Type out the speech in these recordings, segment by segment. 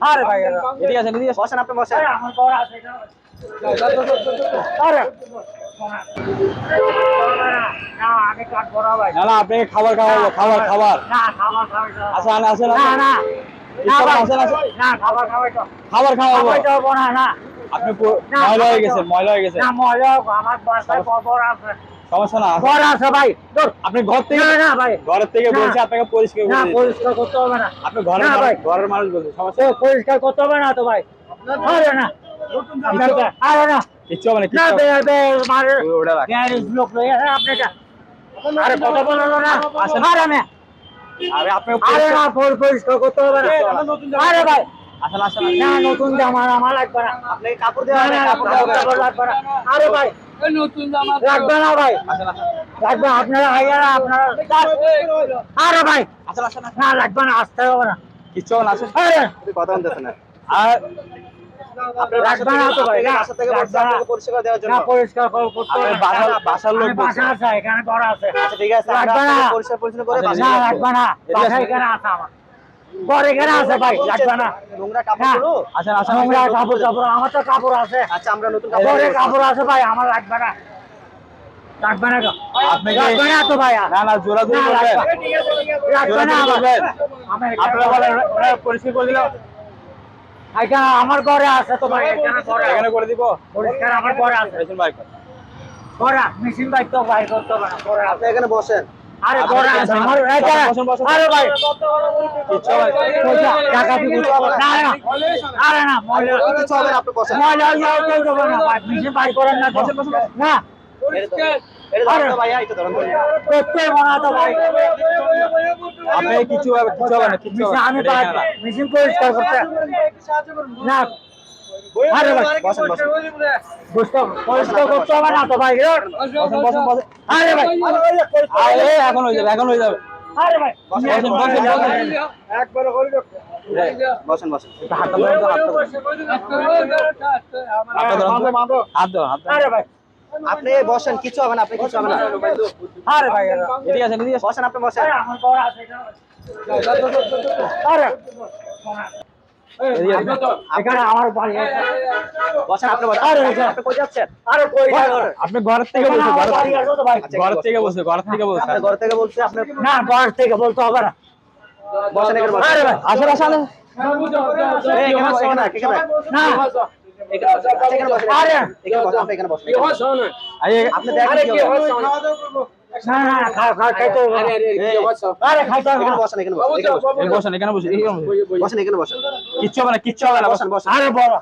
আরে ভাই এদিকে আসেন এদিকে। বসেন আপনি বসেন। আমার বড় আছে আরে। না আপনাকে খাবার খাওয়াবো খাবার খাবার। আসেন আসেন খাওয়াবো। আপনি ময়লা হয়ে গেছে ময়লা হয়ে গেছে। আমার বাসায় বড় আছে। সমস্যা না? বড় আছে ভাই আপনি ঘর থেকে না না ভাই। ঘরের থেকে না। আপনাকে পরিষ্কার না পরিষ্কার করতে হবে না। আপনি ঘরের ভাই। ঘরের মানুষ বলছে সমস্যা পরিষ্কার করতে হবে না তো ভাই। আরে না। আরে না। কিচ্ছু হবে না না। বে বে মারে। গ্যারেজ লোক লই আপনি আরে কথা বলো না আসেন। আরে না। আরে আপনাকে আরে না পরি- পরিষ্কার করতে হবে না। আরে ভাই। আসেন আসেন। না নতুন জামা আমার লাগবে না। আপনাকে কাপড় দেওয়া লাগবে না। আরে ভাই। লাগবে না ভাই। আসেন আপনারা আইয়ারা আপনারা আরে ভাই। না লাগবে না আসতে হবে না। কিচ্ছু না আসেন। কথা বলতেছেন না আর পরিষ্কার পরিষ্কার কর- ঘর। এখানে আছে আমার ঘর আছে ভাই লাগবে না। নোংরা কাপড়গুলো আসেন আসেন নোংরা আসেন। কাপড় আমার তো কাপড় আছে। আচ্ছা আমরা নতুন কাপড় ঘরে কাপড় আছে ভাই আমার লাগবে না। লাগবে না তো। লাগবে না তো ভাই না না জোরা জোরি করবেন। লাগবে লাগবে না আমার। করবেন। আমি এখানে আপনারা বলেন পরিষ্কার করে দিলাম। এখানে আমার ঘরে আছে তো ভাই এখানে ঘরে এখানে করে দিব। পরিষ্কার আমার ঘরে আছে। Machine bike. ঘরে মেশিন বাইক তো ভাই করতে হবে ঘরে আছে। এখানে বসেন। আরে আপনি আছে আমার এখানে বসেন, বসেন। আরে ভাই। কিচ্ছু হবে টাকা দিয়ে না। না আরে না ময়লা কিছু হবে না আপনি বসেন। ময়লা কেউ দেবে না ভাই। মেশিন বাইক করেন না তো। না মনে ভাই। আপনি কিছু কিছু হবে না কিছু হবে মেশিন না। আমি মেশিন পরিষ্কার করতে না। আরে ভাই বসেন বসেন। বুঝতে পরিষ্কার করতে হবে না তো ভাই বসেন বসেন বসেন। আরে ভাই। আরে এখন হয়ে যাবে এখন হয়ে যাবে। আরে ভাই বসেন বসেন বসেন। হাত হাত। আরে ভাই। আপনি বসেন কিছু হবে না আপনি কিছু হবে না। আরে ভাই এদিকে আসেন এদিকে বসেন আপনি বসেন। আরে। আমার বাড়ি বসেন আপনি বসেন আপনি কই যাচ্ছেন? আরে কই আপনি ঘর থেকে ঘর ঘর থেকে বলছে ঘর থেকে বলছে ঘর থেকে বলছি আপনি না ঘর থেকে বলতে হবে না। বসেন এখানে বসেন। আরে ভাই আসেন আসেন এই, এখানে বসেন না। এখানে বসেন এখানে বসেন। এখানে বসেন আপনি এখানে বসেন। আরে আপনি দেখেন কিচ্ছু হবে না কিচ্ছু হবে না বসেন বসেন আরে বড়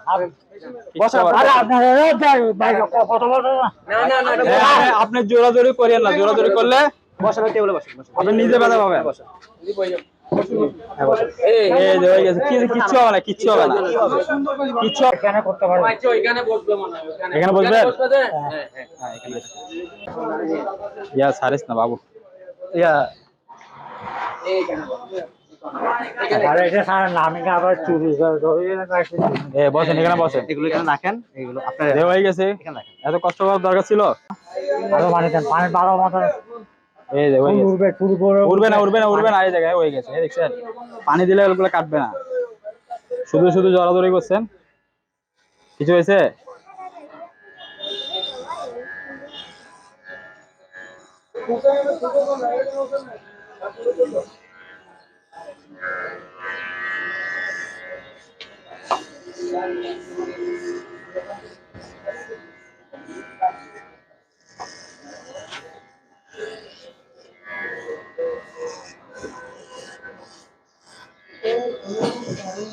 আপনি জোরাজোরি করিয়েন না জোরাজোরি করলে বসেন টেবিলে বসেন বসেন আপনি নিজে ব্যথা পাবেন। বসেন এখানে বসবেন ইয়া সারিস না বাবু ইয়া এ বসেন এখানে বসেন। এগুলো এখানে রাখেন। এগুলো আপনার হয়ে গেছে এত কষ্ট করার দরকার ছিল? আরও মানে পানি বারো মতো এই যে উড়বে উঠবে না উঠবে না উঠবে না এই জায়গায় হয়ে গেছে দেখছেন। পানি দিলে ওগুলো কাটবে না। শুধু শুধু জড়াজড়ি করছেন। কিছু হয়েছে?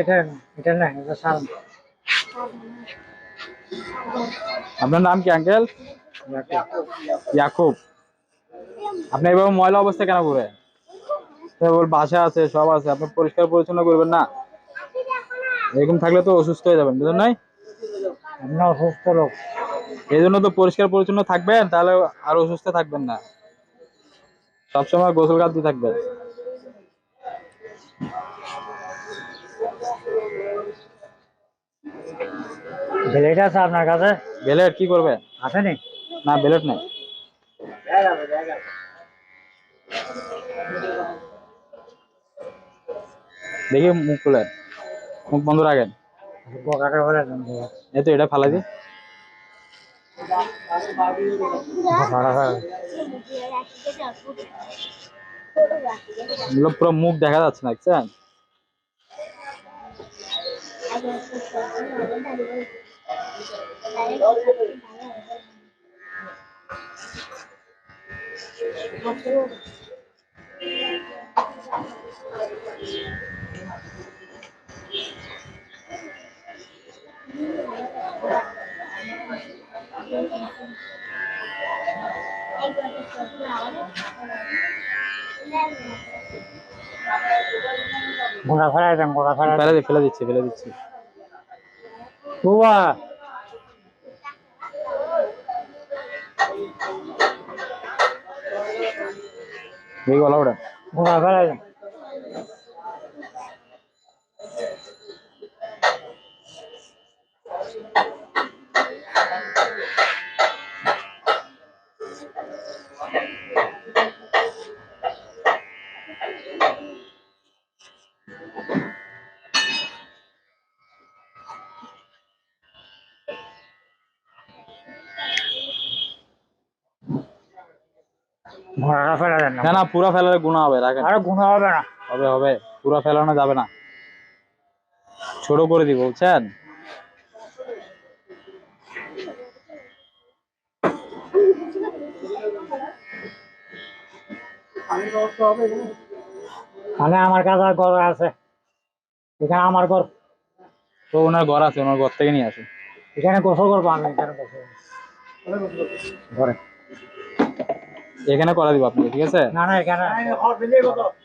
এটা এটা না এটা সারা। আপনার নাম কি আঙ্কেল? ইয়াকুব। আপনি এভাবে ময়লা অবস্থা কেন করে বাসা আছে সব আছে আপনি পরিষ্কার পরিচ্ছন্ন করবেন না? এরকম থাকলে তো অসুস্থ হয়ে যাবেন বুঝলেন নাই? অসুস্থ লোক। এই জন্য তো পরিষ্কার পরিচ্ছন্ন থাকবেন তাহলে আর অসুস্থ থাকবেন না। সবসময় গোসল কাপ দিয়ে থাকবেন। ব্লেড আছে আপনার কাছে? বেলেট কি করবে? আসেনি না? বেলেট নেই। দেখি মুখ খুলেন মুখ বন্ধ রাখেন। এই তো। এটা ফালাই দি পুরো মুখ দেখা যাচ্ছে না দেখছেন? গোড়া ফেলাই ফেলে ফেলে দিচ্ছি ফেলে দিচ্ছি। বুয়া দেখি গলা ওটা গোড়া ঘোড়াটা ফেলাই দেন না না পুরা ফেলালে গুণা হবে রাখেন। আরে গুণ হবে না। হবে হবে পুরা ফেলানো যাবে না। ছোট করে দিব বুঝছেন? মানে আমার কাছে আর ঘর আছে। এখানে আমার ঘর। তো ওনার ঘর আছে ওনার ঘর থেকে নিয়ে আসুন। এখানে গোসল করব আমি এখানে গোসল ঘরে। এখানে করা দিব আপনাকে ঠিক আছে? না না এখানে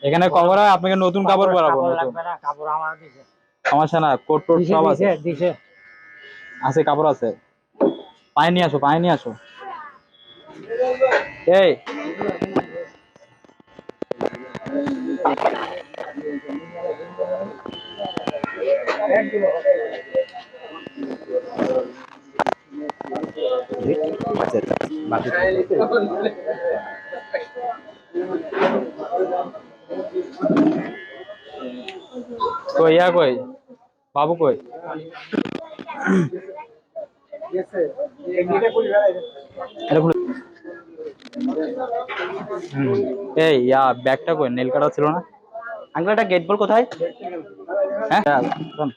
এখানে কভার হয় আপনাকে নতুন কাপড় পরাবো কাপড় লাগবে না কাপড় আমার দিছে সমস্যা না কোট টোট সব আছে। দিছে। আছে কাপড় আছে। পানি নিয়ে আসো পানি নিয়ে আসো। এই। কই ইয়া কই? বাবু কই। এই ইয়া ব্যাগটা কই? নেল কাটা ছিল না? আঙ্কেল এটা গেট বল কোথায়? হ্যাঁ শোন।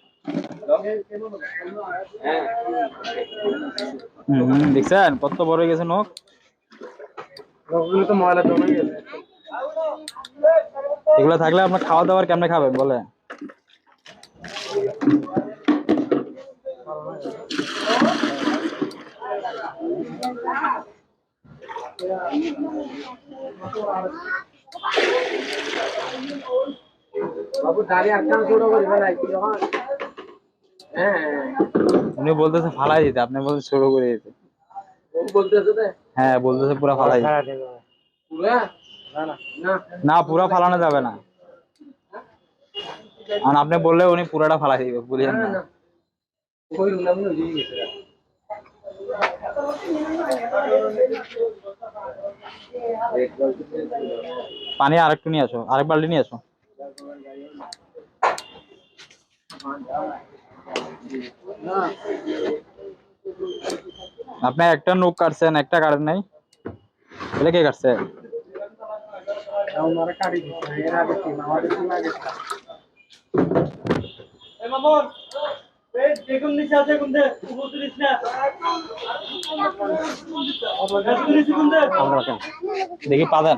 হুম, দেখছেন? কত বড় হয়ে গেছে নখ? তো ময়লা জমে গেছে। এগুলো থাকলে আপনার খাওয়া দাওয়ার কেমনে খাবেন বলে বাবু দাঁড়িয়ে একখান ছোট করে হ্যাঁ উনি বলতেছে ফালাই দিতে আপনি বলতে শুরু করে দিতে। হ্যাঁ বলতেছে পুরা ফালাই না না। না। না পুরা ফালানো যাবে না। আর আপনি বললে উনি পুরাটা ফালাই দিবে বুঝলেন না পানি আরেকটু নিয়ে আসো আরেক বাল্টি নিয়ে আসো। আপনি একটা নখ কাটছেন, একটা কাটেন নাই? এটা কে কাটছে? আমার কাটি দিছে এর আগে কি আমার কি লাগে আমরা রাখেন। দেখি, পাবেন।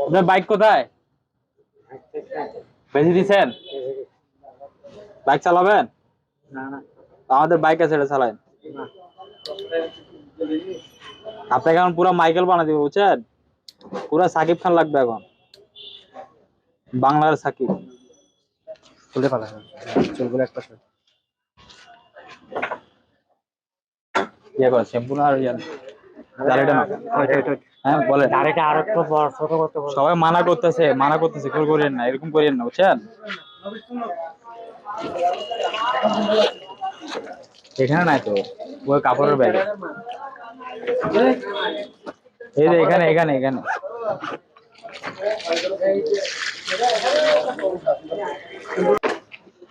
আপনার বাইক কোথায় বেঁধে দিছেন বাইক চালাবেন না না আমাদের বাইক আছে এটা চালান আপনাকে এখন পুরো মাইকেল বানা দিব বুঝছেন? পুরো সাকিব খান লাগবে এখন। বাংলার সাকিব। খুলে ফেলা চুলগুলো একটা ইয়ে কর শ্যাম্পু আর না। দাড়িটা না। বলেন। দাড়িটা আর একটু বড় ছোট করতে বলো। সবাই মানা করতেছে মানা করতেছে কেউ করেন না এরকম করেন না বুঝছেন? এখানে নাই তো ওই কাপড়ের ব্যাগ এই যে এখানে এখানে এখানে।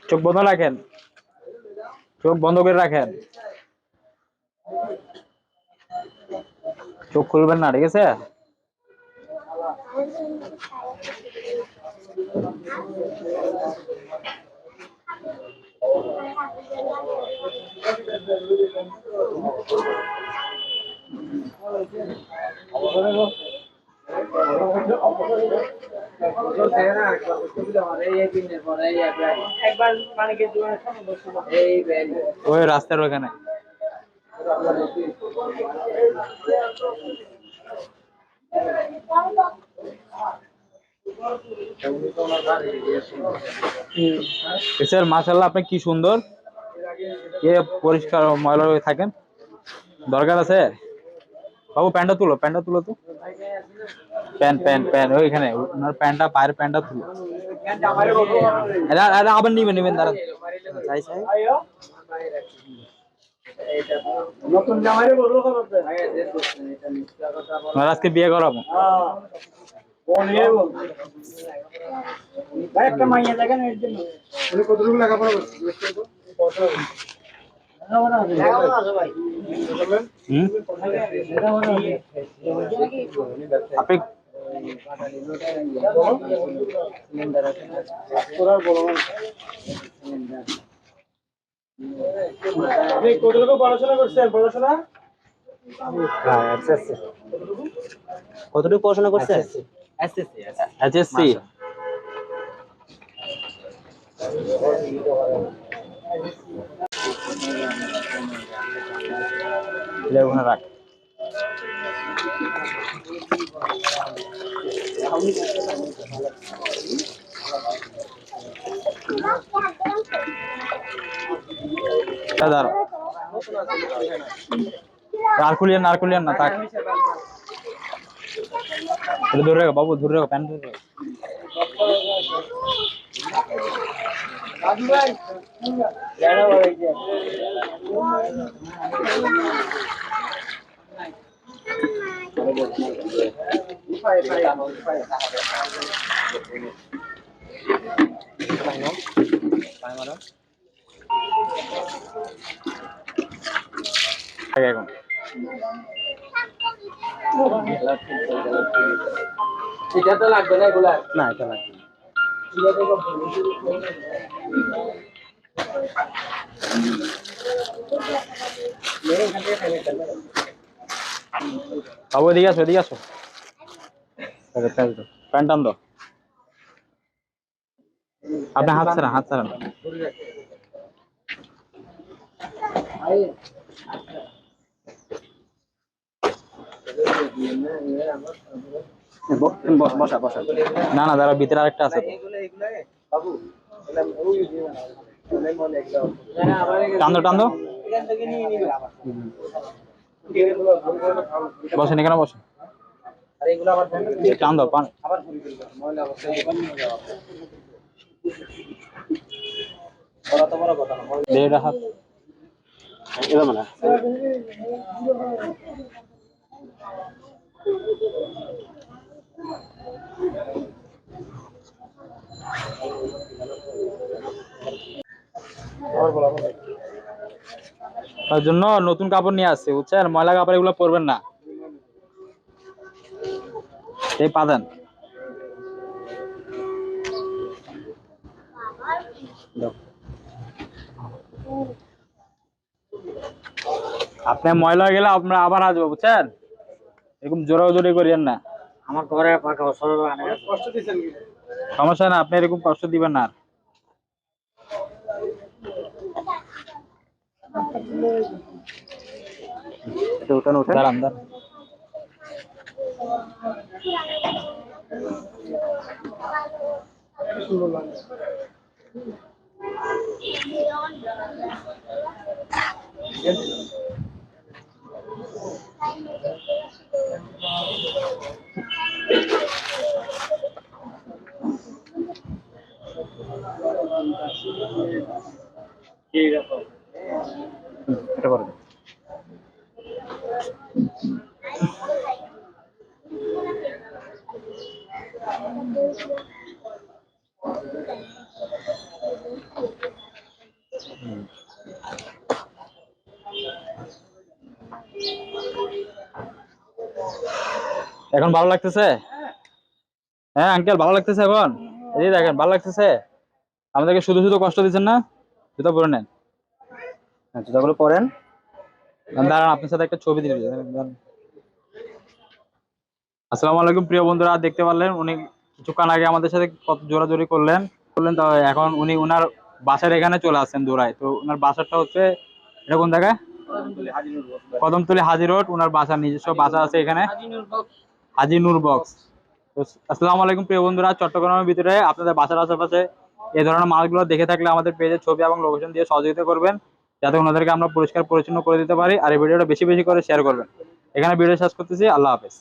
চোখ বন্ধ রাখেন। চোখ বন্ধ করে রাখেন। চোখ খুলবেন না, ঠিক আছে? এই ব্যাগ ওই রাস্তার ওখানে। স্যার মাশাল্লাহ আপনি কি সুন্দর। কে পরিষ্কার ময়লা হয়ে থাকেন। দরকার আছে? বাবু, প্যান্টটা তুলো প্যান্টটা তুলো তো। প্যান্ট প্যান্ট প্যান্ট ওইখানে ওনার প্যান্টটা, পায়ের প্যান্টটা তুলো। এটা এটা আবার নিবেন নিবেন, দাঁড়ান। চাই চাই আজকে বিয়ে করাবো। একটা মাইয়া দেখেন এর জন্য। কতটুকু হুম আপনি কতটুকু পড়াশোনা করছেন পড়াশোনা কতটুকু পড়াশোনা করছে ওখানে রাখ। দাঁড়াও নারকুলিয়ান নারকুলিয়ান না, থাক। এটা ধরে রাখো বাবু, ধরে রাখো, প্যান্ট ধরে রাখো। এখন এটা তো লাগবে না এগুলা না এটা লাগবে বাবু এদিকে আসো এদিকে আসো প্যান্ট টান দাও আপনি হাত ছাড়ান হাত ছাড়ান বসা বসা না না দাঁড়া ভিতরে আরেকটা আছে। বাবু টান দো টান দো বসেন এখানে বসেন। টান দাও পান। দে হাত। এটা মানে তার জন্য নতুন কাপড় নিয়ে আসছে বুঝছেন? ময়লা কাপড় এগুলো পরবেন না। এই পাদেন। আপনি ময়লা হয়ে গেলে আপনার আবার আসব বুঝছেন? এরকম জোরাজোরি করিয়েন না। আমার ঘরে সমস্যা না আপনি এরকম কষ্ট দিবেন না আর। উঠান উঠান দাঁড়ান দাঁড়ান। এটা এখন ভালো লাগতেছে? হ্যাঁ আঙ্কেল ভালো লাগতেছে এখন? এই দেখেন, ভালো লাগতেছে? আমাদেরকে শুধু শুধু কষ্ট দিচ্ছেন না? জুতো পরে নেন। জুতাগুলো পরেন। দাঁড়ান, আপনার সাথে একটা ছবি দিতে আসসালামু আলাইকুম, প্রিয় বন্ধুরা, দেখতে পারলেন, উনি কিছুক্ষণ আগে আমাদের সাথে কত জোরাজোরি করলেন। করলেন তো, এখন উনি উনার বাসার এখানে চলে আসছেন দৌড়ায়। তো উনার বাসাটা হচ্ছে এরকম জায়গায়? কদমতলি হাজি রোড, উনার বাসা, নিজস্ব বাসা আছে এখানে। হাজি নূর বক্স। তো আসসালামু আলাইকুম, প্রিয় বন্ধুরা, চট্টগ্রামের ভিতরে, আপনাদের বাসার আশেপাশে এই ধরনের মালগুলো দেখে থাকলে আমাদের পেজে ছবি এবং লোকেশন দিয়ে সহযোগিতা করবেন। যাতে ওনাদেরকে আমরা পরিষ্কার পরিচ্ছন্ন করে দিতে পারি। আর এই ভিডিওটা বেশি বেশি করে শেয়ার করবেন। এখানে ভিডিও শেষ করতেছি। আল্লাহ হাফেজ।